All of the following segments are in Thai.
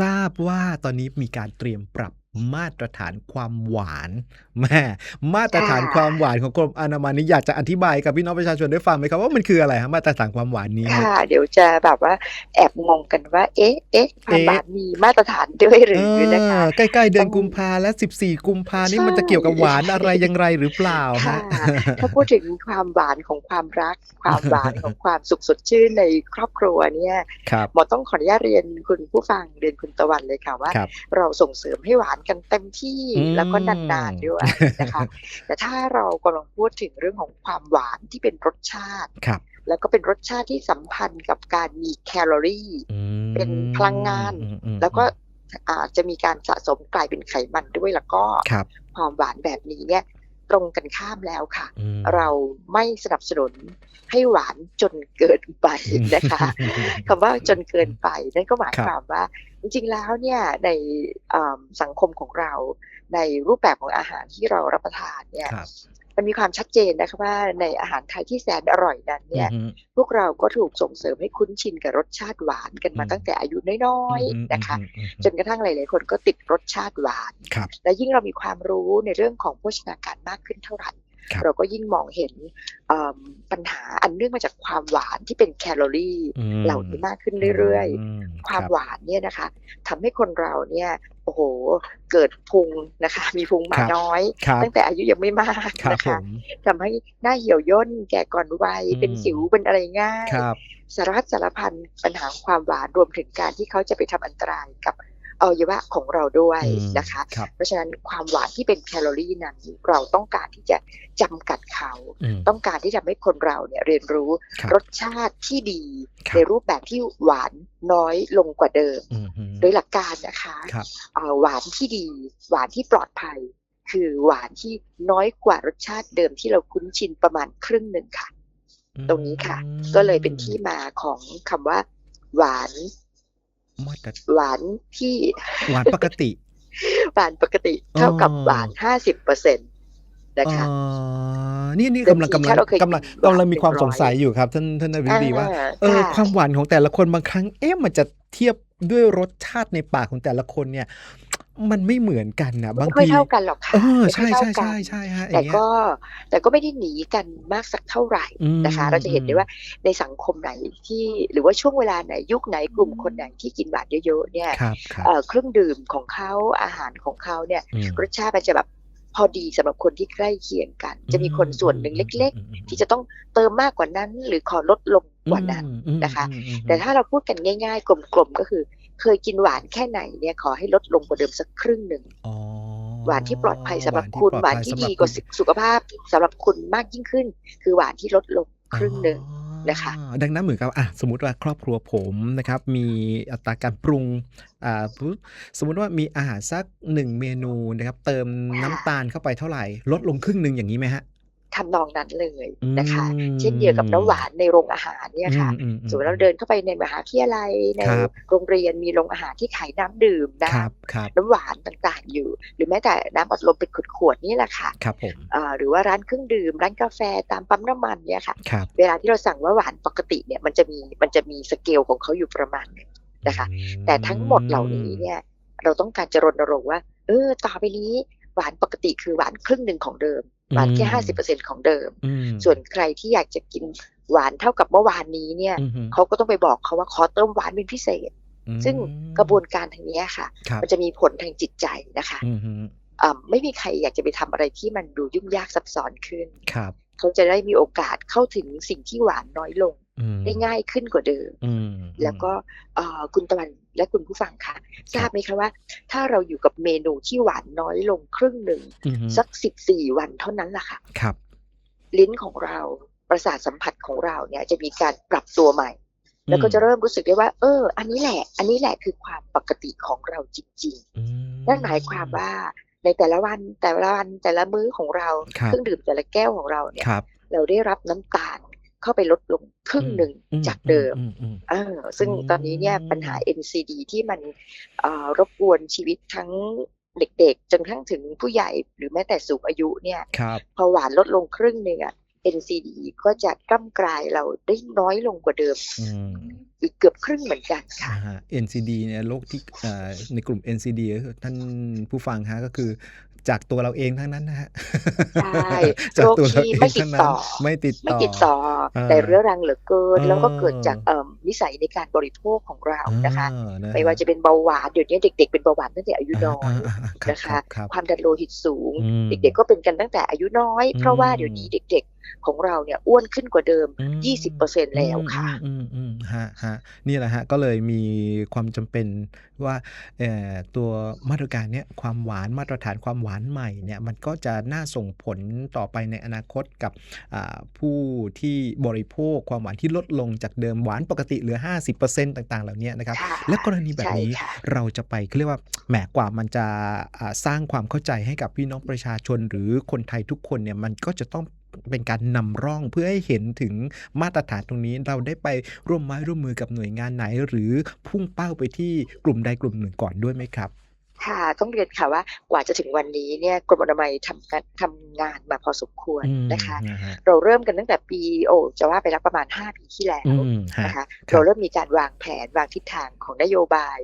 ทราบว่าตอนนี้มีการเตรียมปรับ มาตรฐานความหวานแม่มาตรฐานความหวานของกรมอนามัยนี้อยากจะอธิบายกับพี่น้องประชาชนได้ฟังไหมครับว่ามันคืออะไรฮะมาตรฐานความหวานนี้ฮะค่ะ เดี๋ยวจะแบบว่าแอบงงกันว่า เอ๊ะเอ๊ะความเอ๊ะหวานมีมาตรฐานด้วยหรืเออนะคะอใกล้ๆเดือนต้องกุมภาและ 14 กุมภานี่ใช่มันจะเกี่ยวกับหวานอะไรอย่างไรหรือเปล่าค่ะฮะถ้าพูดถึงความหวานของความรัก ความหวานของความสุขสดชื่นในครอบครัวเนี่ยครับหมอต้องขออนุญาตเรียนคุณผู้ฟังเรียนคุณตะวันเลยค่ะว่าครับเราส่งเสริมให้หวานกันเต็มที่อืมแล้วก็นานๆด้วยนะคะ แต่ถ้าเรากำลังพูดถึงเรื่องของความหวานที่เป็นรสชาติครับแล้วก็เป็นรสชาติที่สัมพันธ์กับการมีแคลอรี่อืมเป็นพลังงานอืมอืมแล้วก็อาจจะมีการสะสมกลายเป็นไขมันด้วยแล้วก็ครับความหวานแบบนี้เนี่ย ตรงกันข้ามแล้วค่ะอืมเราไม่สนับสนุนให้หวานจนเกินไปนะคะคำว่าจนเกินไปนั่นก็หมายครับความว่า จริงๆแล้วเนี่ยในอ่าสังคมของเราในรูปแบบของอาหารที่เรารับประทานเนี่ยครับ มันมีความชัดเจนนะคะว่าในอาหารไทยที่แสนอร่อยนั้นเนี่ยอืมพวกเราก็ถูกส่งเสริมให้คุ้นชินกับรสชาติหวานกันมาอืมตั้งแต่อายุน้อยอืมๆนะคะอืมอืมจนกระทั่งหลายๆคนก็ติดรสชาติหวานครับและยิ่งเรามีความรู้ในเรื่องของโภชนาการมากขึ้นเท่าไหร่ครับเราก็ยิ่งมองเห็นเอิ่มปัญหาอันเนื่องมาจากความหวานที่เป็นแคลอรี่อืมเหล่านี้มากขึ้นเรื่อยมๆความรับหวานเนี่ยนะคะทำให้คนเราเนี่ย โอ้โห เกิดพุงนะคะ มีพุงหมาครับน้อยครับตั้งแต่อายุยังไม่มากครับนะผคะมทำให้หน้าเหี่ยวย่นแก่ก่อนวัยอืมเป็นสิวเป็นอะไรง่ายครับสารพัดสารพันปัญหาของความหวานรวมถึงการที่เขาจะไปทำอันตรายกับ อวัยวะของเราด้วยอืมนะคะครับเพราะฉะนั้นความหวานที่เป็นแคลอรี่นั้นเราต้องการที่จะจำกัดเขาอืมต้องการที่จะให้คนเราเนี่ยเรียนรู้ครับรสชาติที่ดีครับในรูปแบบที่หวานน้อยลงกว่าเดิมอืมอืมโดยหลักการนะคะครับเอ่อหวานที่ดี หวานที่ปลอดภัย คือหวานที่น้อยกว่ารสชาติเดิมที่เราคุ้นชินประมาณครึ่งหนึ่งค่ะ ตรงนี้ค่ะ ก็เลยเป็นที่มาของคำว่า หวาน มาตรหวานที่หวานปกติ หวานปกติเท่ากับอ๋อหวานห้าสิบเปอร์เซ็นต์นะคะอ๋อนี่นี่เดิมกำลังทีกำลังถ้าเราเคยกำลังกินหวานกำลังมีความ100สงสัยอยู่ครับ ท่านท่านนายวิดีว่าอ่าเออค่ะความหวานของแต่ละคนบางครั้งเอ๊ะมันจะเทียบด้วยรสชาติในปากของแต่ละคนเนี่ย มันไม่เหมือนกันนะบางไม่ค่อยทีเท่ากันหรอกค่ะเออไม่ค่ใช่อยเท่าใช่กัใช่นใช่ฮะอแต่ย่างเงี้ยก็แต่ก็ไม่ได้หนีกันมากสักเท่าไหร่อืมนะคะ เราจะเห็นได้ว่าในสังคมไหนที่หรือว่าช่วงเวลาไหนยุคไหนกลุ่มคนไหนที่กินหวานเยอะๆเนี่ยครับครับเอ่อเครื่องดื่มของเขาอาหารของเขาเนี่ยอืมรสชาติมันจะแบบพอดีสำหรับคนที่ใกล้เคียงกัน จะมีคนส่วนหนึ่งเล็ก ๆ ที่จะต้องเติมมากกว่านั้น หรือขอลดลงกว่านั้นอืมนะคะอืมอืมแต่ถ้าเราพูดกันง่าย ๆ กลมๆก็คือ เคยกินหวานแค่ไหนเนี่ยขอให้ลดลงกว่าเดิมสักครึ่งหนึ่งอ๋อหวานที่ปลอดภัยสำหรับที่คุณปลอหวานภัยที่สำหรับดีกว่าคุณสุขภาพสำหรับคุณมากยิ่งขึ้น คือหวานที่ลดลงครึ่งหนึ่งอ๋อนะคะดังนั้นเหมือนกับอะสมมติว่าครอบครัวผมนะครับ มีอัตราการปรุงอ่าปุ๊บสมมุติว่ามีอาหารสักหนึ่งเมนูนะครับ เติมน้ำตาลเข้าไปเท่าไหร่ ลดลงครึ่งหนึ่งอย่างนี้ไหมฮะ ทำนองนั้นเลยนะคะอืมเช่นเดียวกับน้ำหวานในโรงอาหารเนี่ยค่ะอืมอืมสมมติเราเดินเข้าไปในมหาวิทยาลัยในครับโรงเรียนมีโรงอาหารที่ขายน้ำดื่มน้ครับครับำน้ำหวานต่างๆอยู่ หรือแม้แต่น้ำอัดลมเป็นขวดๆนี่แหละค่ะครับผมอ่าหรือว่าร้านเครื่องดื่ม ร้านกาแฟตามปั๊มน้ำมันเนี่ยค่ะครับเวลาที่เราสั่งว่าหวานปกติเนี่ยมันจะมีมันจะมีสเกลของเขาอยู่ประมาณหนึงนะคะ แต่ทั้งหมดเหล่านี้เนี่ยเราต้องการจะรณรงค์ว่า เออต่อไปนี้หวานปกติคือหวานครึ่งหนึ่งของเดิม หวานแค่ห้าสิบเปอร์เซ็นของเดิมอืมส่วนใครที่อยากจะกินหวานเท่ากับเมื่อวานนี้เนี่ยอืมฮึเขาก็ต้องไปบอกเขาว่าขอเติมหวานเป็นพิเศษ ซึ่งกระบวนการทางเนี้ยค่ะครับมันจะมีผลทางจิตใจนะคะอืมฮึอ่าไม่มีใครอยากจะไปทำอะไรที่มันดูยุ่งยากซับซ้อนขึ้นครับเขาจะได้มีโอกาสเข้าถึงสิ่งที่หวานน้อยลงอืมได้ง่ายขึ้นกว่าเดิมอืมแล้วก็เอ่อคุณตะวัน และคุณผู้ฟังคะทราบไหมคะว่า ถ้าเราอยู่กับเมนูที่หวานน้อยลงครึ่งหนึ่งอืมฮึสักสิบสี่วันเท่านั้นแหละค่ะครับ ลิ้นของเราประสาทสัมผัสของเราเนี่ยจะมีการปรับตัวใหม่ แล้วก็จะเริ่มรู้สึกได้ว่า เออ อันนี้แหละ อันนี้แหละคือความปกติของเราจริงอืมๆนั่นหมายความว่าในแต่ละวันแต่ละวันแต่ละมื้อของเราครับเครื่องดื่มแต่ละแก้วของเราเนี่ยครับเราได้รับน้ำตาล เข้าไปลดลงครึ่งหนึ่งอืจากเดิมอือืมเออซึ่งอืมตอนนี้เนี่ยปัญหา NCD ที่มันเอ่อรบกวนชีวิตทั้งเด็กๆ จนกระทั่งถึงผู้ใหญ่หรือแม้แต่สูงอายุเนี่ยครับพอหวานลดลงครึ่งหนึ่งอะ NCD ก็จะกล้ำกลายเราได้น้อยลงกว่าเดิมอืมอีกเกือบครึ่งเหมือนกันค่ะอ่าฮะ NCD เนี่ยโรคที่เอ่อในกลุ่ม NCD ก็คือท่านผู้ฟังฮะก็คือจากตัวเราเองทั้งนั้นนะฮะใช่จากโรคตัวเราที่เองไม่ติทั้ดงนั้ต่นอไม่ติดไม่ต่อติดต่ออ่า แต่เรื้อรังเหลือเกิน แล้วก็เกิดจากเออเอิ่มนิสัยในการบริโภคของเรานะคะอ่านะไม่ว่าจะเป็นเบาหวานเดี๋ยวนี้เด็ก ๆ เป็นเบาหวานตั้งแต่อายุน้อยาาาครับนะคะครับความดันโลหิตสูงอืมเด็กๆก็เป็นกันตั้งแต่อายุน้อยอืมเพราะว่าเดี๋ยวนี้เด็กๆของเราเนี่ยอ้วนขึ้นกว่าเดิมอืม20%แล้วค่ะอืมอืมอืมอืมฮะฮะนี่แหละฮะ ก็เลยมีความจำเป็นว่าเอ่อตัวมาตรการเนี้ยความหวานมาตรฐานความหวานใหม่เนี่ยมันก็จะน่าส่งผลต่อไปในอนาคตกับอ่าผู้ที่บริโภค ความหวานที่ลดลงจากเดิมหวานปกติเหลือ 50%ต่างๆ เหล่านี้นะครับค่ะและกรณีแบบนี้ใช่ค่ะเราจะไปเขาเรียกว่าแหมกว่ามันจะอ่าสร้างความเข้าใจให้กับพี่น้องประชาชน หรือคนไทยทุกคนเนี่ยมันก็จะต้องเป็นการนำร่องเพื่อให้เห็นถึงมาตรฐานตรงนี้เราได้ไปร่วมไม้ร่วมมือกับหน่วยงานไหน หรือพุ่งเป้าไปที่กลุ่มใดกลุ่มหนึ่งก่อนด้วยไหมครับ ค่ะต้องเรียนค่ะว่ากว่าจะถึงวันนี้เนี่ยกรมอนามัยทำการทำงานมาพอสมควรอืมนะคะนะฮะเราเริ่มกันตั้งแต่ปีโอ้จะว่าไปแล้วประมาณ 5 ปีที่แล้วอืมฮะนะคะครับเราเริ่มมีการวางแผนวางทิศทางของนโยบาย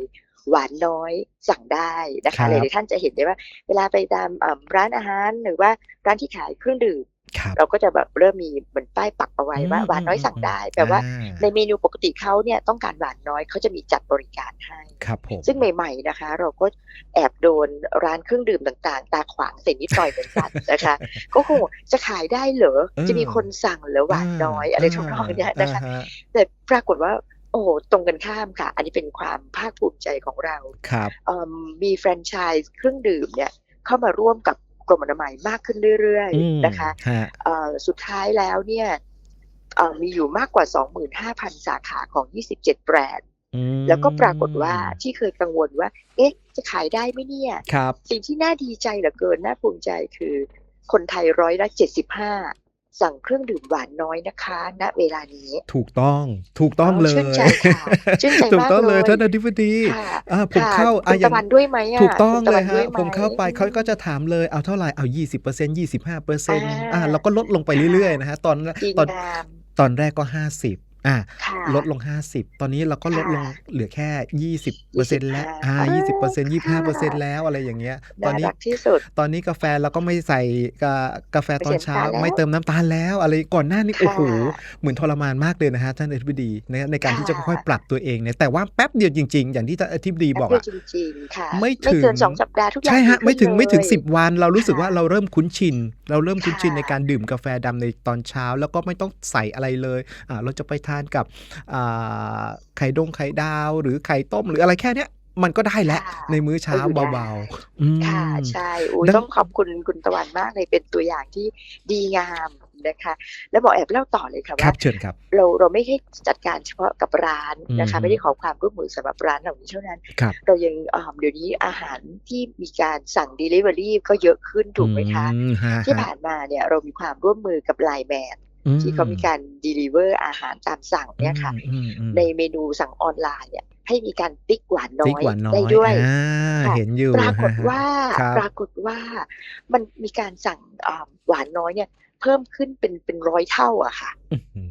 หวานน้อยสั่งได้นะครัคะบหลายๆท่านจะเห็นได้ว่า เวลาไปตามอ่าร้านอาหารหรือว่าร้านที่ขายเครื่องดื่มครับ เราก็จะแบบเริ่มมีเหมือนป้ายปักเอาไว้ว่าอืมหวานน้อยอืมสั่งได้อืมแปลว่าอ่าในเมนูปกติเขาเนี่ยต้องการหวานน้อยเขาจะมีจัดบริการให้ครับผมซึ่งใหม่ ๆนะคะ เราก็แอบโดนร้านเครื่องดื่มต่างๆ ตาขวางเสร็จนิดหน่อยเหมือนกันนะคะ ก็คงจะขายได้เหรอเออจะมีคนสั่งเหรือหวานน้อยอะไรทำนองเนี้ยนะคะอ่าฮแต่ปรากฏว่าโอ้โหตรงกันข้ามค่ะ อันนี้เป็นความภาคภูมิใจของเราครับเอิ่มมีแฟรนไชส์เครื่องดื่มเนี่ยเข้ามาร่วมกับ กรมอนามัยมากขึ้นเรื่อยอืมๆนะคะฮะเอ่อสุดท้ายแล้วเนี่ยเอ่อมีอยู่มากกว่า 25,000 สาขาของ 27 แบรนด์อืมแล้วก็ปรากฏว่าที่เคยกังวลว่า เอ๊ะ จะขายได้ไหมเนี่ยครับสิ่งที่น่าดีใจเหลือเกิน น่าภูมิใจคือคนไทยร้อยละ75สั่ งเครื่องดื่มหวานน้อยนะคะ ณเวลานี้ ถูกต้องถูกต้องอ๋อเลยชื่นใจค่ะชื่นใจถูกมากต้องเลยเลยท่านอธิบดีค่ะอ่าผมค่ะเข้าคุอะณอย่าตะงวันด้วยไหมอะถูกต้องคุณะเลวัยนฮะด้วยไหผมเข้าไปเขาก็จะถามเลยเอาเท่าไหร่เอา 20% 25%อ่าอ่าแล้วก็ลดลงไปเรื่อยๆนะฮะตอนดีตอนงามตอนแรกก็ 50 อ่าค่ะลดลง 50 ตอนนี้เราก็ลดลงค่ะเหลือแค่ 20%แล้วอ่าอ่า20%ค่ะ25%แล้วอะไรอย่างเงี้ย ตอนน่านี้รักที่สุดตอนนี้กาแฟเราก็ไม่ใส่กากาแฟตอนเช้าไม่ใส่น้ำตาลแล้วไม่เติมน้ำตาลแล้ว อะไรก่อนหน้านี้ค่ะโอ้โหเหมือนทรมานมากเลยนะฮะท่านอธิบดีในในการที่จะค่ะค่อยๆปรับตัวเองเนี่ยแต่ว่าแป๊บเดียวจริง ๆ อย่างที่ท่านอธิบดีบอกแป๊อะเดียวจริงๆค่ะไม่ถึงเกินสองสัปดาห์ทุกอย่างใช่ฮะดีขึ้นไม่ถึงไม่ถึงเลยสิบวันเรารู้สึกค่ะว่าเราเริ่มคุ้นชิน เราเริ่มคุ้นชินค่ะในการดื่มกาแฟดำในตอนเช้า แล้วก็ไม่ต้องใส่อะไรเลยอ่าเราจะไปทานกับอ่าไข่ดงไข่ดาว หรือไข่ต้มหรืออะไรแค่เนี้ยมันก็ได้แล้วค่ะในมื้อเช้าก็อยู่ได้เบาๆอืมค่ะ ใช่อุ้ยดังต้องขอบคุณคุณตะวันมากเลยเป็นตัวอย่างที่ดีงามนะคะ แล้วบอกแอบเล่าต่อเลยค่ะครัว่าบเชิญครับ เราเราไม่ให้จัดการเฉพาะกับร้านนะคะอืมไม่ได้ขอความร่วมมือสำหรับร้านเหล่านี้เท่านั้นครับเรายังอ่าเดี๋ยวนี้อาหารที่มีการสั่ง Delivery ก็เยอะขึ้นถูกไหมคะอืมฮะที่ฮะผ่านมาเนี่ยเรามีความร่วมมือกับไลแมนอื ที่เขามีการ deliver อาหารตามสั่งเนี่ยค่ะอืมอืมในเมนูสั่งออนไลน์เนี่ยให้มีการติ๊กหวานน้ติ๊กอยหวานน้อได้ยด้วยอ่าค่ะเห็นอยู่ปรากฏฮะว่าครับปรากฏว่ามันมีการสั่งอ่าหวานน้อยเนี่ยเพิ่มขึ้นเป็นเป็นร้อยเท่าอะค่ะอื้อหื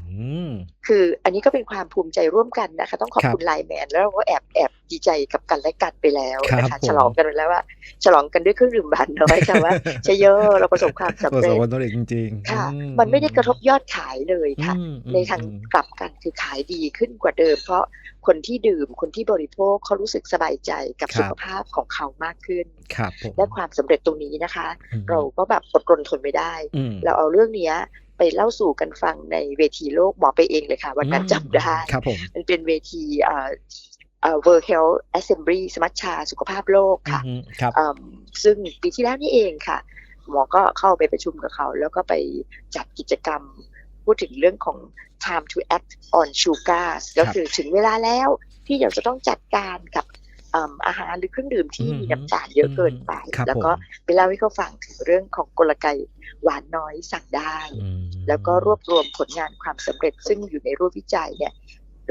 อคืออันนี้ก็เป็นความภูมิใจร่วมกันนะคะ ต้องขอบครับคุณไลน์แมนแล้วเราก็แอบแอบ ดีใจกับกันและกันไปแล้วครับนะคะผมฉลองกันไปแล้วว่า ฉลองกันด้วยเครื่องดื่มหวานน้อยค่ะว่าใช่เยอะเราประสบความสำประเร็สบจความสำเร็จจริงๆค่ะอืมันไม่ได้กระทบยอดขายเลยค่ะอืมอืมในทางอืมกลับกันคือขายดีขึ้นกว่าเดิม เพราะคนที่ดื่มคนที่บริโภคเขารู้สึกสบายใจกับครับสุขภาพของเขามากขึ้นครับผมและความสำเร็จตรงนี้นะคะอืมเราก็แบบอดรนทนไม่ได้อืมเราเอาเรื่องเนี้ยไปเล่าสู่กันฟังในเวทีโลกหมอไปเองเลยค่ะ วันนั้นจำได้ครับผมมันเป็นเวที เอ่อเอ่อ World Health Assembly สมัชชาสุขภาพโลกค่ะอืมครับอืมซึ่งปีที่แล้วนี่เองค่ะ หมอก็เข้าไปประชุมกับเขา แล้วก็ไปจัดกิจกรรมพูดถึงเรื่องของ time to act on sugar ก็คือถึงเวลาแล้วที่เราจะต้องจัดการกับอืมอาหารหรือเครื่องดื่มที่มีน้ำตาลเยอะเกินไปครับแล้วผมก็ไปเล่าให้เขาฟังถึงเรื่องของกลไกหวานน้อยสั่งได้อืมแล้วก็รวบรวมผลงานความสำเร็จซึ่งอยู่ในรูปวิจัยเนี่ย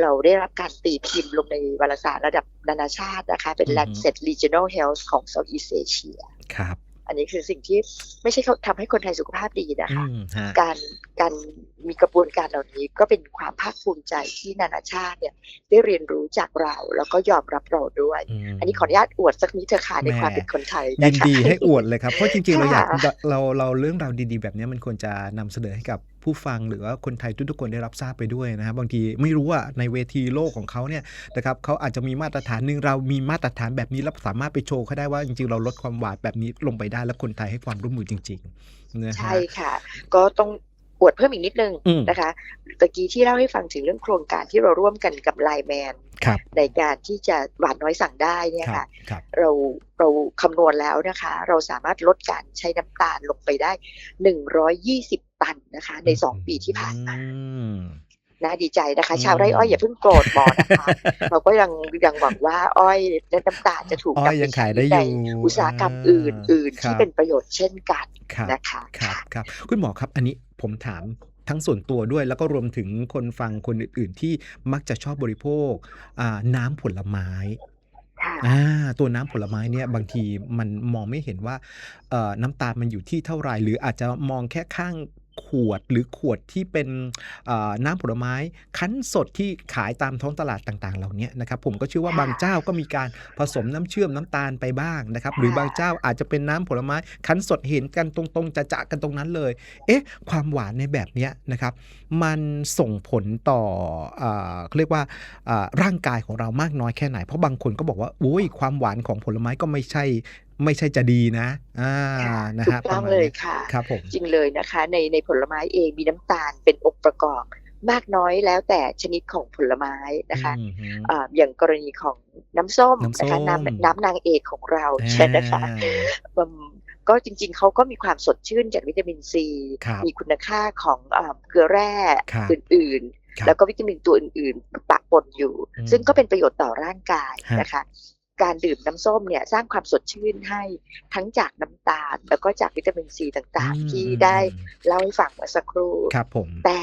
เราได้รับการตีพิมพ์ลงในวารสารระดับนานาชาตินะคะ เป็น Lancet Regional Health ของ Southeast Asia ครับ อันนี้คือสิ่งที่ไม่ใช่เขาทำให้คนไทยสุขภาพดีนะอืคะมฮะการการมีกระบวนการเหล่านี้ก็เป็นความภาคภูมิใจที่นานาชาติเนี่ยได้เรียนรู้จากเรา แล้วก็ยอมรับเราด้วยมอันนี้ขออนุญาตอวดสักนิดเถอะค่ะในแหม่ความเป็นคนไทยยินะนคะดีให้อวดเลยครับ เพราะจริงๆ เราอยากค่ะเราเราเรื่องราวดีๆ แบบนี้มันควรจะนำเสนอให้กับ ผู้ฟังหรือว่าคนไทยทุกๆคนได้รับทราบไปด้วยนะครับบางทีไม่รู้ว่าในเวทีโลกของเขาเนี่ยนะครับเขาอาจจะมีมาตรฐานหนึ่งเรามีมาตรฐานแบบนี้แล้วสามารถไปโชว์เขาได้ว่าจริงๆเราลดความหวานแบบนี้ลงไปได้และคนไทยให้ความร่วมมือจริงๆนะฮะใช่ค่ะ ก็ต้อง อวดเพิ่มอีกนิดนึงอืมนะคะตะกี้ที่เล่าให้ฟังถึงเรื่องโครงการที่เราร่วมกันกับไลแมนครับในการที่จะหวานน้อยสั่งได้เนี่ยครับค่ะครับเราเราคำนวณแล้วนะคะ เราสามารถลดการใช้น้ำตาลลงไปได้ 120 ตันนะคะ ใน 2 ปีที่ผ่านมาอืม น่าดีใจนะคะอืมชาวไร่อ้อยอย่าเพิ่งโกรธหมอนะคะเราก็ยังยังหวังว่าอ้อยและน้ำตาลจะถูกอ้อยนำไปยังขายได้ใช้อยู่ในอุตสาหกรรมอื่น ๆ ที่ครับเป็นประโยชน์เช่นกันครับนะคะครับครับคุณหมอครับอันนี้ผมถามทั้งส่วนตัวด้วยแล้วก็รวมถึงคนฟังคนอื่น ๆ ที่มักจะชอบบริโภคอ่าน้ำผลไม้ค่ะอ่าตัวน้ำผลไม้เนี่ยบางทีมันมองไม่เห็นว่าเอ่อน้ำตาลมันอยู่ที่เท่าไหร่หรืออาจจะมองแค่ข้าง ขวดหรือขวดที่เป็นเอ่อน้ำผลไม้คั้นสดที่ขายตามท้องตลาดต่าง ๆ เหล่านี้นะครับผมก็เชื่อว่าค่ะบางเจ้าก็มีการผสมน้ำเชื่อมน้ำตาลไปบ้างนะครับค่ะหรือบางเจ้าอาจจะเป็นน้ำผลไม้คั้นสดเห็นกันตรงๆจะจะๆกันตรงนั้นเลย เอ๊ะ ความหวานในแบบเนี้ยนะครับ มันส่งผลต่ออ่าเขาเรียกว่าอ่าร่างกายของเรามากน้อยแค่ไหน เพราะบางคนก็บอกว่าอุ้ยความหวานของผลไม้ก็ไม่ใช่ ไม่ใช่จะดีนะอ่าค่ะนะถูฮะกปต้ระองมาณเลยนี้ค่ะครับผมจริงเลยนะคะ ในในผลไม้เองมีน้ำตาลเป็นองค์ประกอบมากน้อยแล้วแต่ชนิดของผลไม้นะคะอืมฮึอ่าอย่างกรณีของน้ำส้มน้ำส้มนะคะน้ำน้ำนางเอกของเราใช่นะคะอ่าอืมก็จริงๆ เขาก็มีความสดชื่นจากวิตามินซีครับมีคุณค่าของอ่าเกลือแร่ครับอื่นครับๆแล้วก็วิตามินตัวอื่นๆปะปนอยู่อืมซึ่งก็เป็นประโยชน์ต่อร่างกายฮะนะคะ การดื่มน้ำส้มเนี่ยสร้างความสดชื่นให้ทั้งจากน้ำตาล แล้วก็จากวิตามินซีต่างอืมๆที่ได้อืมเล่าให้ฟังเมื่อสักครู่ครับผมแต่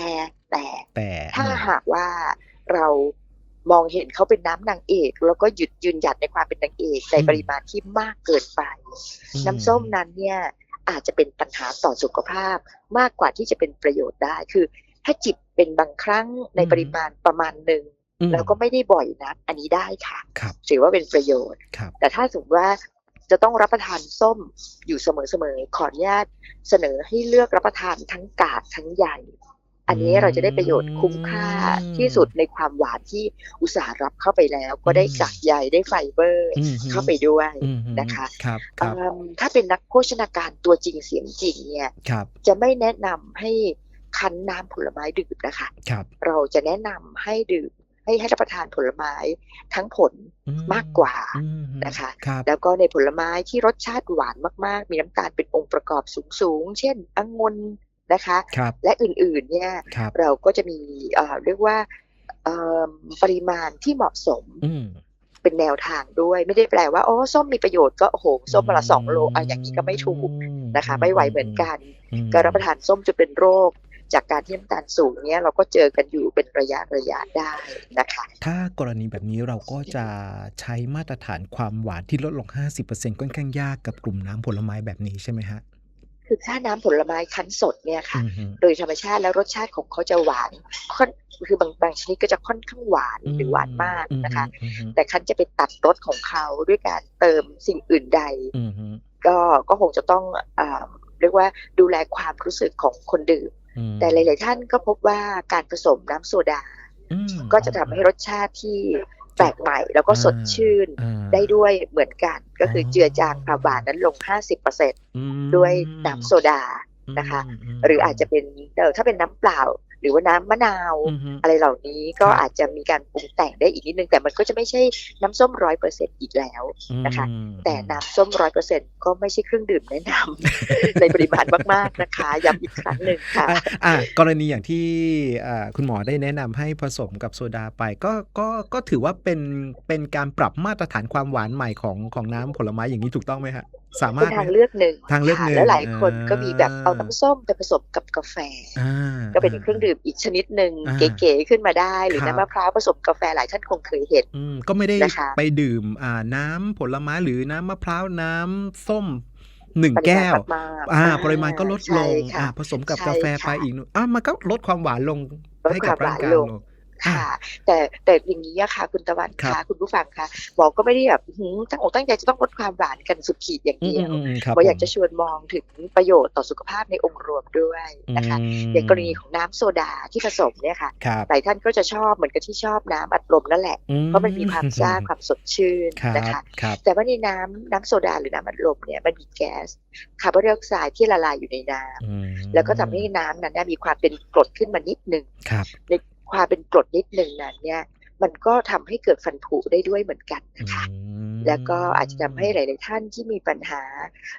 แต่แต่ถ้าหากว่าเรามองเห็นเขาเป็นน้ำนางเอก แล้วก็หยุดยืนหยัดในความเป็นนางเอกในปริมาณที่มากเกินไปอืน้ำส้มนั้นเนี่ยอาจจะเป็นปัญหาต่อสุขภาพมากกว่าที่จะเป็นประโยชน์ได้คือ ถ้าจิบเป็นบางครั้งในปริมาณประมาณหนึ่งอืม แล้วก็ไม่ได้บ่อยนักอันนี้ได้ค่ะครับถือว่าเป็นประโยชน์ครับแต่ถ้าสมมติว่าจะต้องรับประทานส้มอยู่เสมอๆขออนุญาตเสนอให้เลือกรับประทานทั้งกาดทั้งใหญ่อันนี้เราจะได้ประโยชน์คุ้มค่าที่สุดในความหวานที่อุตสาห์รับเข้าไปแล้ว ก็ได้กากใยได้ไฟเบอร์อืมฮึเข้าไปด้วยอืมฮึนะคะครับครับอืมถ้าเป็นนักโภชนาการตัวจริงเสียงจริงเนี่ยครับจะไม่แนะนำให้คั้นน้ำผลไม้ดื่มนะคะครับเราจะแนะนำให้ดื่ม ให้ให้รับประทานผลไม้ทั้งผลอืมากกว่าอืมฮึนะคะครับแล้วก็ในผลไม้ที่รสชาติหวานมาก ๆ มีน้ำตาลเป็นองค์ประกอบสูง ๆ เช่นองุ่นนะคะครับและอื่น ๆ เนี่ยครับเราก็จะมีเอ่อเรียกว่าเอิ่มปริมาณที่เหมาะสมอืมเป็นแนวทางด้วย ไม่ได้แปลว่าอ๋อส้มมีประโยชน์ก็โอ้โหส้มวันละสองโลอะอย่างนี้ก็ไม่ถูกนะคะ ไม่ไหวเหมือนกันอืมการรับประทานส้มจะเป็นโรค จากการที่น้ำตาลสูงเนี่ยเราก็เจอกันอยู่เป็นระยะระยะได้นะคะ ถ้ากรณีแบบนี้เราก็จะใช้มาตรฐานความหวานที่ลดลง 50%ค่อนข้างยากกับกลุ่มน้ำผลไม้แบบนี้ใช่ไหมฮะคือถ้าน้ำผลไม้คั้นสดเนี่ยค่ะอืมฮึโดยธรรมชาติแล้วรสชาติของเขาจะหวานค่อนคือบางบางชนิดก็จะค่อนข้างหวานหรือหวานมากนะคะอืมฮึแต่คันจะไปตัดรสของเขาด้วยการเติมสิ่งอื่นใดอืมฮึก็ก็คงจะต้องอ่าเรียกว่าดูแลความรู้สึกของคนดื่มอืม แต่หลาย ๆ ท่านก็พบว่าการผสมน้ำโซดาอืมก็จะทำให้รสชาติที่แปลกใหม่แล้วก็สดชื่นอ่าได้ด้วยเหมือนกัน ก็คือออเจือจางความหวานนั้นลง 50%อืมด้วยน้ำโซดานะคะมหรืออาจจะเป็นเออถ้าเป็นน้ำเปล่าห รือว่าน้ำมะนาวอืมฮึอะไรเหล่านี้ก็ครับอาจจะมีการปรุงแต่งได้อีกนิดนึง แต่มันก็จะไม่ใช่น้ำส้มร้อยเปอร์เซ็นอีกแล้วนะคะอืมแต่น้ำส้มร้อยเปอร์เซ็นก็ไม่ใช่เครื่องดื่มแนะนำในปริมาณมากๆนะคะย้ำอีกครั้งหนึ่งค่ะอะอะกรณีอย่างที่อ่าคุณหมอได้แนะนำให้ผสมกับโซดาไป ก็ก็ก็ถือว่าเป็นเป็นการปรับมาตรฐานความหวานใหม่ของของน้ำผลไม้อย่างนี้ถูกต้องไหมฮะ สามารเป็ถนไหมทางเลือกหนึ่งทางเลือกค่ะหนึ่งแล้วหลายคนอ่าก็มีแบบเอาน้ำส้มไปผสมกับกาแฟอ่าก็เป็นเครื่องดื่มอีกชนิดหนึ่งอ่าเก๋ๆขึ้นมาได้ หรือครับน้ำมะพร้าวผสมกาแฟหลายท่านคงเคยเห็นอืมก็ไม่ได้นะคะไปดื่มอ่าน้ำผลไม้หรือน้ำมะพร้าวน้ำส้มหนึ่งปริแก้มาณวมากๆอ่าอ่า ปริมาณก็ลดลใช่งค่ะอ่า ผสมกับใช่กาแฟไปค่ะอีกหนึ่งอ่ามันก็ลดความหวานลงลดให้คกัวาบมหร่างวานกายลลงง ค่ะ แต่แต่อย่างนี้อะค่ะ คุณตะวันครับค่ะ คุณผู้ฟังค่ะหมอก็ไม่ได้แบบหืมตั้งอกตั้งใจจะต้องลดความหวานกันสุดขีดอย่างอืมเดียวอืมอืมครับหมออยากผมจะชวนมองถึงประโยชน์ต่อสุขภาพในองค์รวมด้วยนะคะอย่างกรณีของน้ำโซดาที่ผสมเนี่ยค่ะครับหลายท่านก็จะชอบเหมือนกับที่ชอบน้ำอัดลมนั่นแหละอืเพราะมันมีความซ่าความสดชื่นครับนะคะครับแต่ว่าในน้ำน้ำโซดาหรือน้ำอัดลมเนี่ยมันมีแก๊สคาร์บอนไดออกไซด์ที่ละลายอยู่ในน้ำอืมแล้วก็ทำให้น้ำนั้นเนยมีความเป็นกรดขึ้นมานิดหนึ่งครับใน ความเป็นกรดนิดหนึ่งนั้นเนี่ยมันก็ทำให้เกิดฟันผุได้ด้วยเหมือนกันนะคะอืมแล้วก็อาจจะทำให้หลาย ๆ ท่านที่มีปัญหา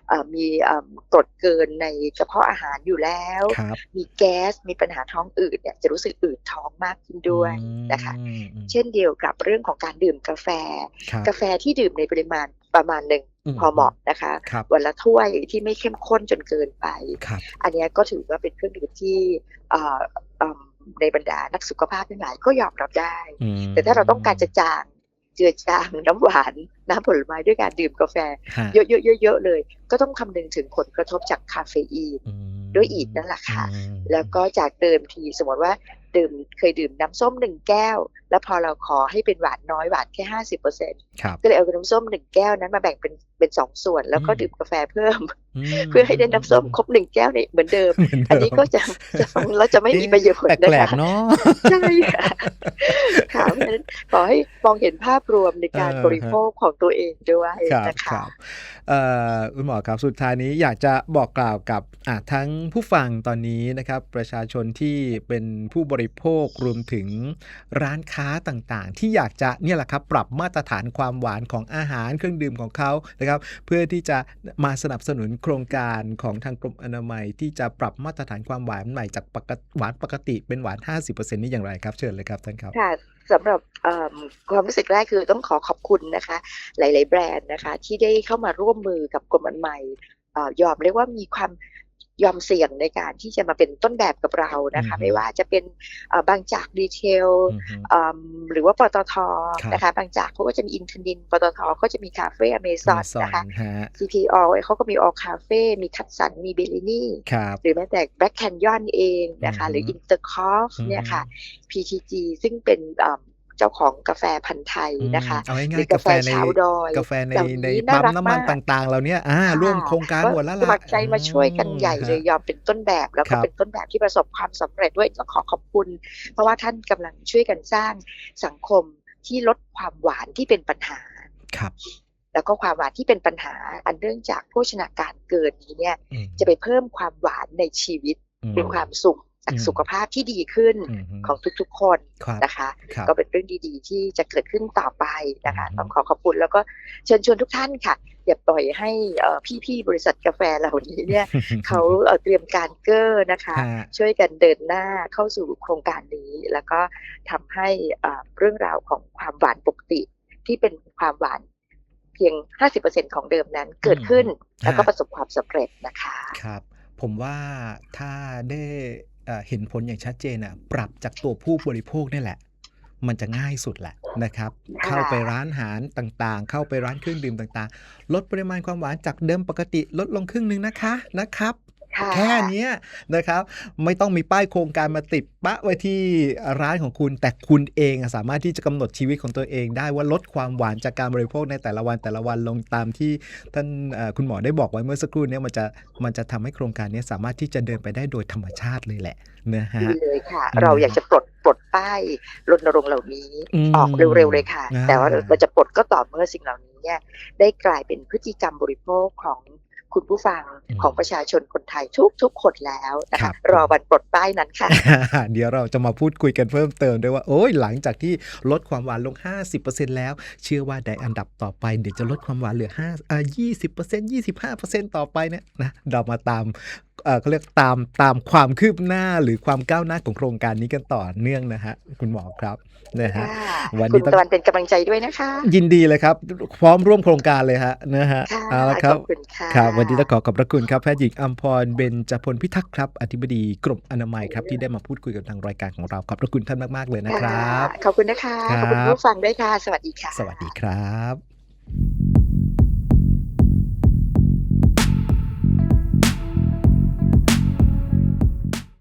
เอ่อมีเอิ่มกรดเกินในกระเพาะอาหารอยู่แล้วครับมีแก๊ส มีปัญหาท้องอืดเนี่ยจะรู้สึกอืดท้องมากขึ้นด้วยนะคะอืมอืมเช่นเดียวกับเรื่องของการดื่มกาแฟครับกาแฟที่ดื่มในปริมาณประมาณหนึ่งอืมพอเหมาะนะคะครับวันละถ้วยที่ไม่เข้มข้นจนเกินไปครับอันเนี้ยก็ถือว่าเป็นเครื่องดื่มที่เอ่อเอิ่ม ในบรรดานักสุขภาพทั้งหลายก็ยอมรับได้อืมแต่ถ้าเราต้องการจะจางเจือจางน้ำหวานน้ำผลไม้ด้วยการดื่มกาแฟฮะเยอะๆๆๆเลย ก็ต้องคำนึงถึงผลกระทบจากคาเฟอีนอืมด้วยอีกนั่นแหละค่ะอืมแล้วก็จากเดิมทีสมมติว่า ดื่มเคยดื่มน้ำส้มหนึ่งแก้ว แล้วพอเราขอให้เป็นหวานน้อยหวานแค่ห้าสิบเปอร์เซ็นต์ครับก็เลยเอาน้ำส้มหนึ่งแก้วนั้นมาแบ่งเป็นเป็นสองส่วน แล้วก็อืมดื่มกาแฟเพิ่มมเพื่อให้ได้น้ำส้มครบหนึ่งแก้วในเหมือนเดิมเหมืเดิมอันนี้ก็จะจะฟังแล้วจะไม่มีประโยชน์แปนะลกคะๆเนาะใช่ค่ะค่ะเพราะฉะนั้นขอให้มองเห็นภาพรวมในการเออฮะบริโภคของตัวเองด้วยครับนะครัคะบเอ่อคุณหมอครับสุดท้ายนี้อยากจะบอกกล่าวกับอะทั้งผู้ฟังตอนนี้นะครับ ประชาชนที่เป็นผู้บริโภครวมถึงร้านค้าต่างๆ ที่อยากจะเนี่ยแหละครับปรับมาตรฐานความหวานของอาหารเครื่องดื่มของเขานะครับ เพื่อที่จะมาสนับสนุนโครงการของทางกรมอนามัย ที่จะปรับมาตรฐานความหวานใหม่จากปกหวานปกติเป็นหวาน 50%นี่อย่างไรครับเชิญเลยครับท่านครับค่ะสำหรับความรู้สึกแรกคือต้องขอขอบคุณนะคะ หลาย ๆ แบรนด์นะคะ ที่ได้เข้ามาร่วมมือกับกรมอนามัยอยอมเรียกว่ามีความ ยอมเสี่ยงในการที่จะมาเป็นต้นแบบกับเรานะคะอืมไม่ว่าจะเป็นเอ่อบางจากดีเทลอือฮึเอิ่มหรือว่าปตทครับนะคะ บางจากเขาก็จะมีอินทนินปตทก็จะมีคาเฟ่อเมซอน Amazon นะคะฮะ CPO เขาก็มีออคาเฟ่มีคัตสันมีเบลลินี่ครับหรือแม้แต่แบล็กแคนยอนเองนะคะอือฮึหรืออินเตอร์คอฟอืมเนี่ยค่ะ PTG ซึ่งเป็น เอิ่มเจ้าของกาแฟพันธุ์ไทยนะคะเอาหง่ารืยอๆกากาแฟแฟในชาวดอยกาแฟในเหล่าในนี้น่าปั๊มรักน้ำมันมากต่าง ๆเราเนี่ยอ่าค่ะร่วมโครงการหมดแล้วสล่ะมัครใจมาช่วยกันใหญ่เลยอืมยอมเป็นต้นแบบแล้วคก็รับเป็นต้นแบบที่ประสบความสำเร็จด้วยต้องขอขอบคุณ เพราะว่าท่านกำลังช่วยกันสร้างสังคมที่ลดความหวานที่เป็นปัญหาครับแล้วก็ความหวานที่เป็นปัญหาอันเนื่องจากโภชนาการเกินนี้เนี่ยอืมจะไปเพิ่มความหวานในชีวิตอืเป็นความสุข จากอืมสุขภาพที่ดีขึ้นอืมของทุกๆคนครับนะคะครับก็เป็นเรื่องดีๆ ที่จะเกิดขึ้นต่อไปนะคะอืมต้องขอขอบคุณแล้วก็เชิญชวนทุกท่านค่ะ อย่าปล่อยให้เอ่อพี่ๆบริษัทกาแฟเหล่านี้เนี่ยเขาเอ่อเตรียมการเกอร์นะคะฮะช่วยกันเดินหน้าเข้าสู่โครงการนี้ แล้วก็ทำให้เอ่อเรื่องราวของความหวานปกติที่เป็นความหวานเพียง 50%ของเดิมนั้นเกิดขึ้นแล้วก็ประสบความสำเร็จนะคะ ครับ ผมว่าถ้าได้ เอ่อเห็นผลอย่างชัดเจนอะปรับจากตัวผู้บริโภคนี่แหละ มันจะง่ายสุดแหละนะครับค่ะเข้าไปร้านอาหารต่างๆ เข้าไปร้านเครื่องดื่มต่างๆ ลดปริมาณความหวานจากเดิมปกติลดลงครึ่งหนึ่งนะคะนะครับค่ะ แค่เนี้ยนะครับ ไม่ต้องมีป้ายโครงการมาติดปะไว้ที่ร้านของคุณ แต่คุณเองอะสามารถที่จะกำหนดชีวิตของตัวเองได้ว่าลดความหวานจากการบริโภคในแต่ละวันแต่ละวันลงตามที่ท่านเอ่อคุณหมอได้บอกไว้เมื่อสักครู่เนี้มันจะมันจะทำให้โครงการนี้สามารถที่จะเดินไปได้โดยธรรมชาติเลยแหละนะฮะดีเลยค่ะอืมเราอยากจะปลดปลดป้ายรณรงค์เหล่านี้อืมออกเร็วๆเลยค่ะอ่าแต่ว่าเราจะปลดก็ต่อเมื่อสิ่งเหล่านี้เนี่ยได้กลายเป็นพฤติกรรมบริโภคของ คุณผู้ฟังของประชาชนคนไทยทุกทุกๆคนแล้วนะครัคะบรอวันปลดป้ายนั้นค่ะ เดี๋ยวเราจะมาพูดคุยกันเพิ่มเติมด้วยว่า โอ้ยหลังจากที่ลดความหวานลง 50%แล้ว เชื่อว่าในอันดับต่อไป เดี๋ยวจะลดความหวานเหลือ5อ่า20% 25%ต่อไปเนี่ยนะเรามาตามเอ่อเขาเรียกตามตามความคืบหน้าหรือความก้าวหน้าของโครงการนี้กันต่อเนื่องนะฮะคุณหมอครับนะฮะค่ะวันนี้คุณต้องตะวันเป็นกำลังใจด้วยนะคะ ยินดีเลยครับ พร้อมร่วมโครงการเลยฮะนะฮะค่ะเอาละครับขอบคุณค่ะครับวันนี้ต้องขอขอบพระคุณครับแพทย์หญิงอัมพรเบญจพลพิทักษ์ครับอธิบดีกรมอนามัยครับที่ได้มาพูดคุยกับทางรายการของเราขอบพระคุณท่านมากๆเลยนะครับ ขอบคุณนะคะครับขอบคุณผู้ฟังด้วยค่ะ สวัสดีค่ะ สวัสดีครับ